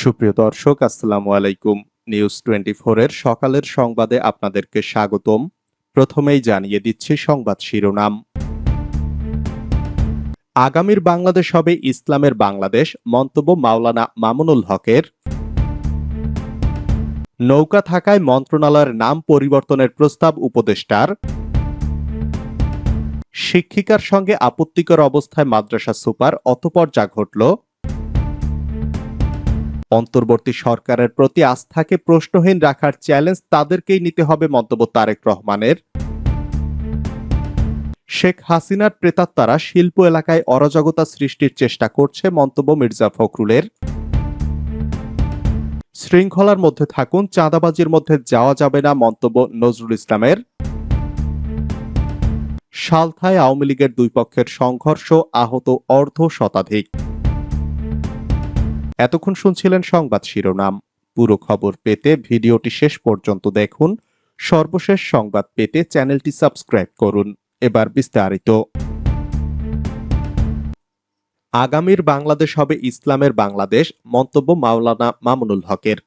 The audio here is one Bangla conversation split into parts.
সুপ্রিয় দর্শক, আসসালামু আলাইকুম। নিউজ টোয়েন্টি এর সকালের সংবাদে আপনাদেরকে স্বাগতম। প্রথমেই জানিয়ে দিচ্ছি সংবাদ শিরোনাম। আগামীর বাংলাদেশ হবে ইসলামের বাংলাদেশ, মন্তব্য মাওলানা মামুনুল হকের। নৌকা থাকায় মন্ত্রণালয়ের নাম পরিবর্তনের প্রস্তাব উপদেষ্টার। শিক্ষিকার সঙ্গে আপত্তিকর অবস্থায় মাদ্রাসা সুপার অতপর যা ঘটল। অন্তর্বর্তী সরকারের প্রতি আস্থাকে প্রশ্নহীন রাখার চ্যালেঞ্জ তাদেরকেই নিতে হবে মন্তব্য তারেক রহমানের। শেখ হাসিনার প্রেতাত্মারা শিল্প এলাকায় অরাজকতা সৃষ্টির চেষ্টা করছে মন্তব্য মির্জা ফখরুলের। শৃঙ্খলার মধ্যে থাকুন, চাঁদাবাজির মধ্যে যাওয়া যাবে না মন্তব্য নজরুল ইসলামের। সালথায় আওয়ামী লীগের দুই পক্ষের সংঘর্ষ আহত অর্ধ শতাধিক। এতক্ষণ শুনছিলেন সংবাদ শিরোনাম। পুরো খবর পেতে ভিডিওটি শেষ পর্যন্ত দেখুন। সর্বশেষ সংবাদ পেতে চ্যানেলটি সাবস্ক্রাইব করুন। এবার বিস্তারিত। আগামীর বাংলাদেশ হবে ইসলামের বাংলাদেশ, মন্তব্য মাওলানা মামুনুল হকের।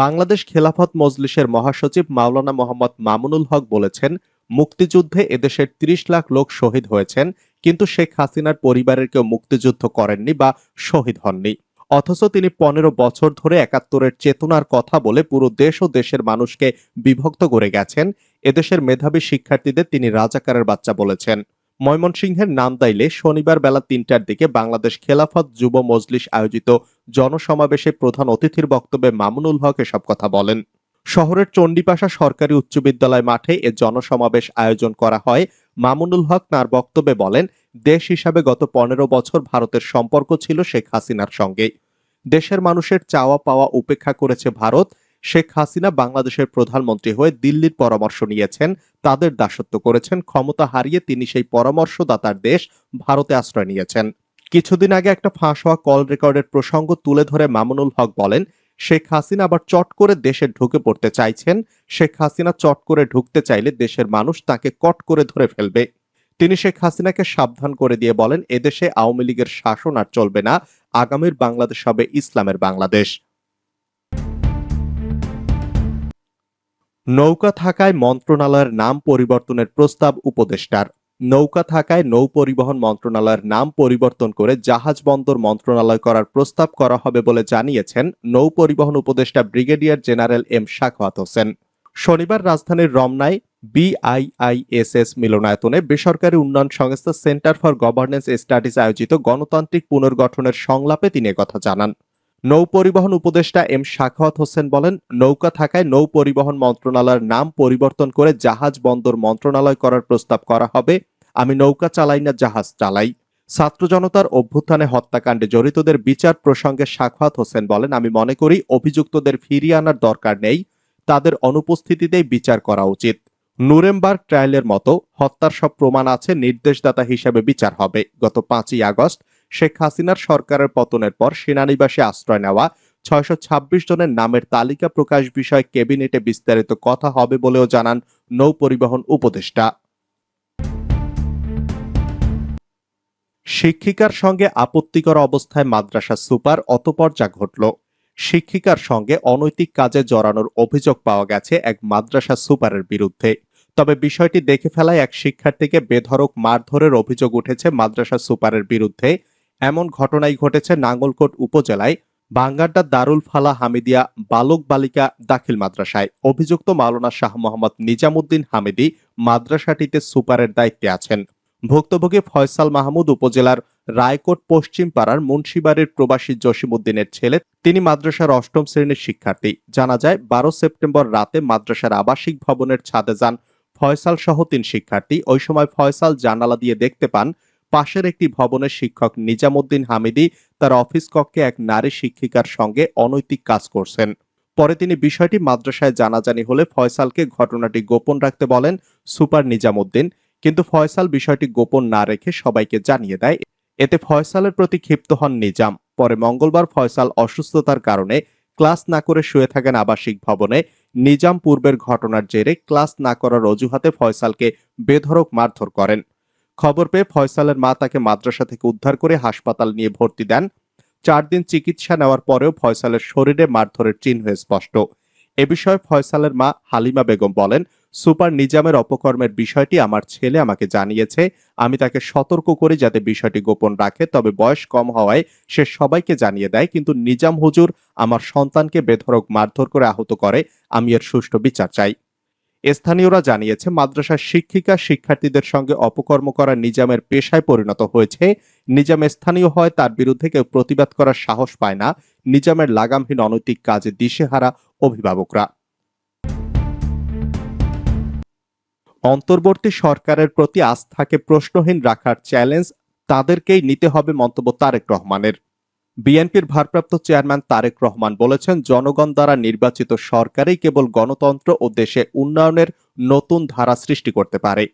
বাংলাদেশ খেলাফত মজলিসের মহাসচিব মাওলানা মোহাম্মদ মামুনুল হক বলেছেন, মুক্তিযুদ্ধে এদেশের ৩০ লাখ লোক শহীদ হয়েছেন, কিন্তু শেখ হাসিনার পরিবারের কেউ মুক্তিযুদ্ধ করেননি বা শহীদ হননি। অথচ তিনি পনেরো বছর ধরে একাত্তরের চেতনার কথা বলে পুরো দেশ ও দেশের মানুষকে বিভক্ত করে গেছেন। এদেশের মেধাবী শিক্ষার্থীদের তিনি রাজাকারের বাচ্চা বলেছেন। ময়মনসিংহের নান্দাইলে শনিবার বেলা তিনটার দিকে বাংলাদেশ খেলাফত যুব মজলিস আয়োজিত জনসমাবেশে প্রধান অতিথির বক্তব্যে মামুনুল হক এসব কথা বলেন। শহরের চণ্ডীপাশা সরকারি উচ্চ বিদ্যালয় মাঠে এ জনসমাবেশ আয়োজন করা হয়। মামুনুল হক তার বক্তব্যে বলেন দেশ হিসাবে গত পনেরো বছর ভারতের সম্পর্ক ছিল শেখ হাসিনার সঙ্গে দেশের মানুষের চাওয়া পাওয়া উপেক্ষা করেছে ভারত। শেখ হাসিনা বাংলাদেশের প্রধানমন্ত্রী হয়ে দিল্লির পরামর্শ নিয়েছেন, তাদের দাসত্ব করেছেন, ক্ষমতা হারিয়ে তিনি সেই পরামর্শদাতার দেশ ভারতে আশ্রয় নিয়েছেন। কিছুদিন আগে একটা ফাঁস হওয়া কল রেকর্ডের প্রসঙ্গ তুলে ধরে মামুনুল হক বলেন, শেখ হাসিনা আবার চট করে দেশে ঢুকে পড়তে চাইছেন। শেখ হাসিনা চট করে ঢুকতে চাইলে দেশের মানুষ তাকে কট করে ধরে ফেলবে। তিনি শেখ হাসিনাকে সাবধান করে দিয়ে বলেন, এদেশে আওয়ামী লীগের শাসন আর চলবে না, আগামীর বাংলাদেশ হবে ইসলামের বাংলাদেশ। নৌকা থাকায় মন্ত্রণালয়ের নাম পরিবর্তনের প্রস্তাব উপদেষ্টার। নৌকা থাকায় নৌ পরিবহন মন্ত্রণালয়ের নাম পরিবর্তন করে জাহাজ বন্দর মন্ত্রণালয় করার প্রস্তাব করা হবে বলে জানিয়েছেন নৌ পরিবহন উপদেষ্টা brigadier general M Sakhawat Hossain. শনিবার রাজধানীর রমনায় বিআইআইএসএস মিলনায়তনে বেসরকারি উন্নয়ন সংস্থা সেন্টার ফর গভর্নেন্স স্টাডিজ আয়োজিত গণতান্ত্রিক পুনর্গঠনের সংলাপে তিনি কথা জানান। নৌ পরিবহন উপদেষ্টা এম শাখাওয়াত হোসেন বলেন, নৌকা থাকায় নৌ পরিবহন মন্ত্রণালয়ের নাম পরিবর্তন করে জাহাজ বন্দর মন্ত্রণালয় করার প্রস্তাব করা হবে, আমি নৌকা চালাই না, জাহাজ চালাই। ছাত্র জনতার অভ্যুত্থানে হত্যাকাণ্ডে জড়িতদের বিচার প্রসঙ্গে শাখাওয়াত হোসেন বলেন, আমি মনে করি অভিযুক্তদের ফিরিয়ে আনার দরকার নেই, তাদের অনুপস্থিতিতেই বিচার করা উচিত। নুরেমবার্গ ট্রায়ালের মতো হত্যার সব প্রমাণ আছে, নির্দেশদাতা হিসেবে বিচার হবে। গত পাঁচই আগস্ট শেখ হাসিনার সরকারের পতনের পর সেনানিবাসে আশ্রয় নেওয়া ছয়শো ছাব্বিশ জনের নামের তালিকা প্রকাশ বিষয়ে ক্যাবিনেটে বিস্তারিত কথা হবে বলেও জানান নৌ পরিবহন উপদেষ্টা। শিক্ষিকার সঙ্গে আপত্তিকর অবস্থায় মাদ্রাসা সুপার অতপর যা ঘটল। শিক্ষিকার সঙ্গে অনৈতিক কাজে জড়ানোর অভিযোগ পাওয়া গেছে এক মাদ্রাসা সুপারের বিরুদ্ধে। তবে বিষয়টি দেখে ফেলায় এক শিক্ষার্থীকে বেধরক মারধরের অভিযোগ উঠেছে মাদ্রাসা সুপারের বিরুদ্ধে। এমন ঘটনাই ঘটেছে নাঙ্গলকোট উপজেলায় বাঙ্গারডা দারুল ফালা হামিদিয়া বালক বালিকা দাখিল মাদ্রাসায়। অভিযুক্ত মাওলানা শাহ মোহাম্মদ নিজামুদ্দিন হামিদি মাদ্রাসাটিতে সুপারের দায়িত্বে আছেন। ভুক্তভোগী ফয়সাল মাহমুদ উপজেলার রায়কোট পশ্চিম পাড়ার মুন্সিবাড়ির প্রবাসী জসিমুদ্দিনের ছেলে, তিনি মাদ্রাসার অষ্টম শ্রেণির শিক্ষার্থী। জানা যায়, বারো সেপ্টেম্বর রাতে মাদ্রাসার আবাসিক ভবনের ছাদে যান ফয়সাল সহ তিন শিক্ষার্থী। ওই সময় ফয়সাল জানালা দিয়ে দেখতে পান, পাশের একটি ভবনের শিক্ষক নিজামুদ্দিন হামিদি তার অফিস কক্ষে এক নারী শিক্ষিকার সঙ্গে অনৈতিক কাজ করছেন। পরে তিনি বিষয়টি মাদ্রাসায় জানাজানি হলে ফয়সালকে ঘটনাটি গোপন রাখতে বলেন সুপার নিজামুদ্দিন। কিন্তু ফয়সাল বিষয়টি গোপন না রেখে সবাইকে জানিয়ে দেয়, এতে ফয়সালের প্রতি ক্ষিপ্ত হন নিজাম। পরে মঙ্গলবার ফয়সাল অসুস্থতার কারণে ক্লাস না করে শুয়ে থাকেন আবাসিক ভবনে। নিজাম পূর্বের ঘটনার জেরে ক্লাস না করার অজুহাতে ফয়সালকে বেধরক মারধর করেন। খবর পেয়ে ফয়সালের মা তাকে মাদ্রাসা থেকে উদ্ধার করে হাসপাতাল নিয়ে ভর্তি দেন। চার দিন চিকিৎসা নেওয়ার পরেও ফয়সালের শরীরে মারধরের চিহ্ন স্পষ্ট। এ বিষয়ে ফয়সালের মা হালিমা বেগম বলেন সুপার নিজামের অপকর্মের বিষয়টি আমার ছেলে আমাকে জানিয়েছে। আমি তাকে সতর্ক করি যাতে বিষয়টি গোপন রাখে, তবে বয়স কম হওয়ায় সে সবাইকে জানিয়ে দেয়, কিন্তু নিজাম হুজুর আমার সন্তানকে বেধড়ক মারধর করে আহত করে, আমি এর সুষ্ঠু বিচার চাই। স্থানীয়রা জানিয়েছে, মাদ্রাসার শিক্ষিকা শিক্ষার্থীদের সঙ্গে অপকর্ম করা নিজামের পেশায় পরিণত হয়েছে। নিজাম স্থানীয় হয়, তার বিরুদ্ধে কেউ প্রতিবাদ করার সাহস পায় না। নিজামের লাগামহীন অনৈতিক কাজে দিশেহারা অভিভাবকরা। অন্তর্বর্তী সরকারের প্রতি আস্থাকে প্রশ্নহীন রাখার চ্যালেঞ্জ তাদেরকেই নিতে হবে মন্তব্য তারেক রহমানের। বিএনপির ভারপ্রাপ্ত চেয়ারম্যান তারেক রহমান বলেছেন, জনগণ দ্বারা নির্বাচিত সরকারই কেবল গণতন্ত্র ও দেশে উন্নয়নের নতুন ধারা সৃষ্টি করতে পারে।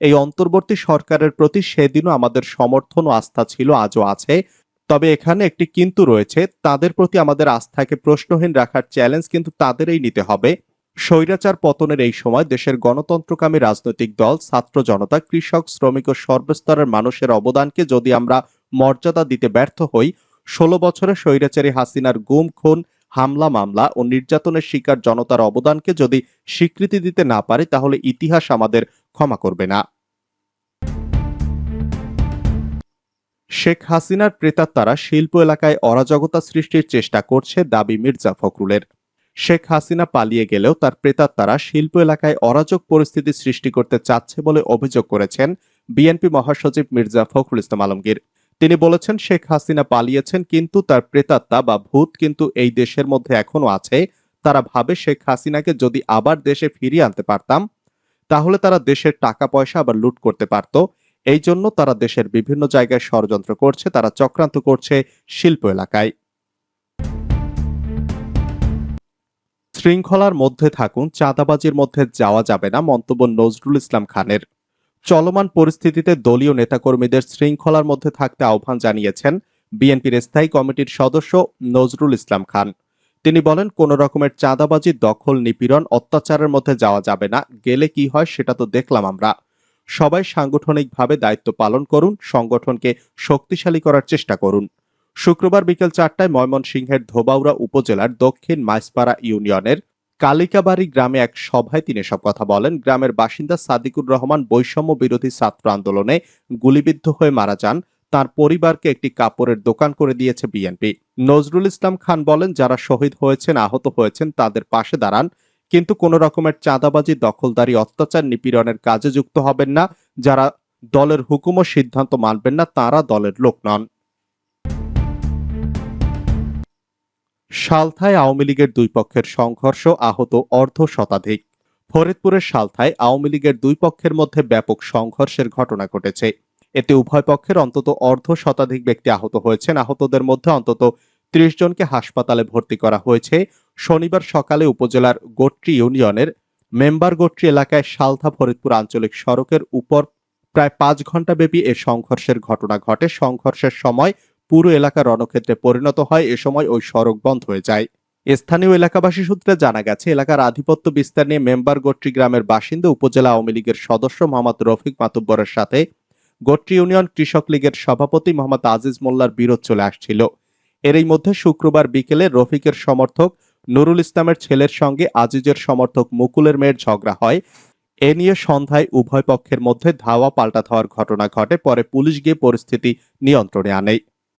এই অন্তর্বর্তী সরকারের প্রতি সেদিনও আমাদের সমর্থন ও আস্থা ছিল, আজও আছে। তবে এখানে একটি কিন্তু রয়েছে, তাদের প্রতি আমাদের আস্থাকে প্রশ্নহীন রাখার চ্যালেঞ্জ কিন্তু তাদেরই নিতে হবে। স্বৈরাচার পতনের এই সময় দেশের গণতন্ত্রকামী রাজনৈতিক দল, ছাত্র জনতা, কৃষক, শ্রমিক ও সর্বস্তরের মানুষের অবদানকে যদি আমরা মর্যাদা দিতে ব্যর্থ হই, ষোলো বছরে স্বৈরাচারী হাসিনার গুম, খুন, হামলা, মামলা ও নির্যাতনের শিকার জনতার অবদানকে যদি স্বীকৃতি দিতে না পারে, তাহলে ইতিহাস আমাদের ক্ষমা করবে না। শেখ হাসিনার প্রেতাত্মারা শিল্প এলাকায় অরাজকতা সৃষ্টির চেষ্টা করছে দাবি মির্জা ফখরুলের। শেখ হাসিনা পালিয়ে গেলেও তার প্রেতাত্মারা শিল্প এলাকায় অরাজক পরিস্থিতি সৃষ্টি করতে চাচ্ছে বলে অভিযোগ করেছেন বিএনপি মহাসচিব মির্জা ফখরুল ইসলাম আলমগীর। তিনি বলেছেন, শেখ হাসিনা পালিয়েছেন, কিন্তু তার প্রেতাত্মা বা ভূত কিন্তু এই দেশের মধ্যে এখনও আছে। তারা ভাবে শেখ হাসিনাকে যদি আবার দেশে ফিরিয়ে আনতে পারতাম, তাহলে তারা দেশের টাকা পয়সা আবার লুট করতে পারত। এই জন্য তারা দেশের বিভিন্ন জায়গায় ষড়যন্ত্র করছে, তারা চক্রান্ত করছে শিল্প এলাকায়। শৃঙ্খলার মধ্যে থাকুন, চাঁদাবাজির মধ্যে যাওয়া যাবে না, মন্তব্য নজরুল ইসলাম খানের। চলমান পরিস্থিতিতে দলীয় নেতাকর্মীদের শৃঙ্খলার মধ্যে থাকতে আহ্বান জানিয়েছেন বিএনপির স্থায়ী কমিটির সদস্য নজরুল ইসলাম খান। তিনি বলেন, কোন রকমের চাঁদাবাজি, দখল, নিপীড়ন, অত্যাচারের মধ্যে যাওয়া যাবে না, গেলে কি হয় সেটা তো দেখলাম আমরা। সবাই সাংগঠনিকভাবে দায়িত্ব পালন করুন, সংগঠনকে শক্তিশালী করার চেষ্টা করুন। শুক্রবার বিকেল চারটায় ময়মনসিংহের ধোবাউড়া উপজেলার দক্ষিণ মাইসপাড়া ইউনিয়নের কালিকাবাড়ি গ্রামে এক সভায় তিনি সব কথা বলেন। গ্রামের বাসিন্দা সাদিকুর রহমান বৈষম্য বিরোধী ছাত্র আন্দোলনে গুলিবিদ্ধ হয়ে মারা যান। তার পরিবারকে একটি কাপড়ের দোকান করে দিয়েছে বিএনপি। নজরুল ইসলাম খান বলেন, যারা শহীদ হয়েছেন, আহত হয়েছেন, তাদের পাশে দাঁড়ান। কিন্তু কোন রকমের চাঁদাবাজি, দখলদারি, অত্যাচার, নিপীড়নের কাজে যুক্ত হবেন না। যারা দলের হুকুম ও সিদ্ধান্ত মানবেন না, তারা দলের লোক নন। সালথায় আওয়ামী লীগের দুই পক্ষের সংঘর্ষ আহত অর্ধ শতাধিক। ফরিদপুরের সালথায় আওয়ামী লীগের দুই পক্ষের মধ্যে ব্যাপক সংঘর্ষের ঘটনা ঘটেছে। এতে উভয় পক্ষের অন্তত অর্ধ শতাধিক ব্যক্তি আহত হয়েছেন। আহতদের মধ্যে অন্তত ত্রিশ জনকে হাসপাতালে ভর্তি করা হয়েছে। শনিবার সকালে উপজেলার গোট্রি ইউনিয়নের মেম্বার গোট্রি এলাকায় সালথা ফরিদপুর আঞ্চলিক সড়কের উপর প্রায় পাঁচ ঘণ্টা ব্যাপী এ সংঘর্ষের ঘটনা ঘটে। সংঘর্ষের সময় পুরো এলাকা রণক্ষেত্রে পরিণত হয়, এ সময় ওই সড়ক বন্ধ হয়ে যায়। স্থানীয় এলাকাবাসী সূত্রে জানা গেছে, এলাকার আধিপত্য বিস্তার নিয়ে মেম্বার গোট্রি গ্রামের বাসিন্দা উপজেলা আওয়ামী লীগের সদস্য মোহাম্মদ রফিক মাতুব্বরের সাথে গোট্রি ইউনিয়ন কৃষক লীগের সভাপতি মোহাম্মদ আজিজ মোল্লার বিরোধ চলে আসছিল। এরই মধ্যে শুক্রবার বিকেলে রফিকের সমর্থক নুরুল ইসলামের ছেলের সঙ্গে আজিজের সমর্থক মুকুলের মেয়ের ঝগড়া হয়। এ নিয়ে সন্ধ্যায় উভয় পক্ষের মধ্যে ধাওয়া পাল্টা ধাওয়ার ঘটনা ঘটে, পরে পুলিশ গিয়ে পরিস্থিতি নিয়ন্ত্রণে আনে।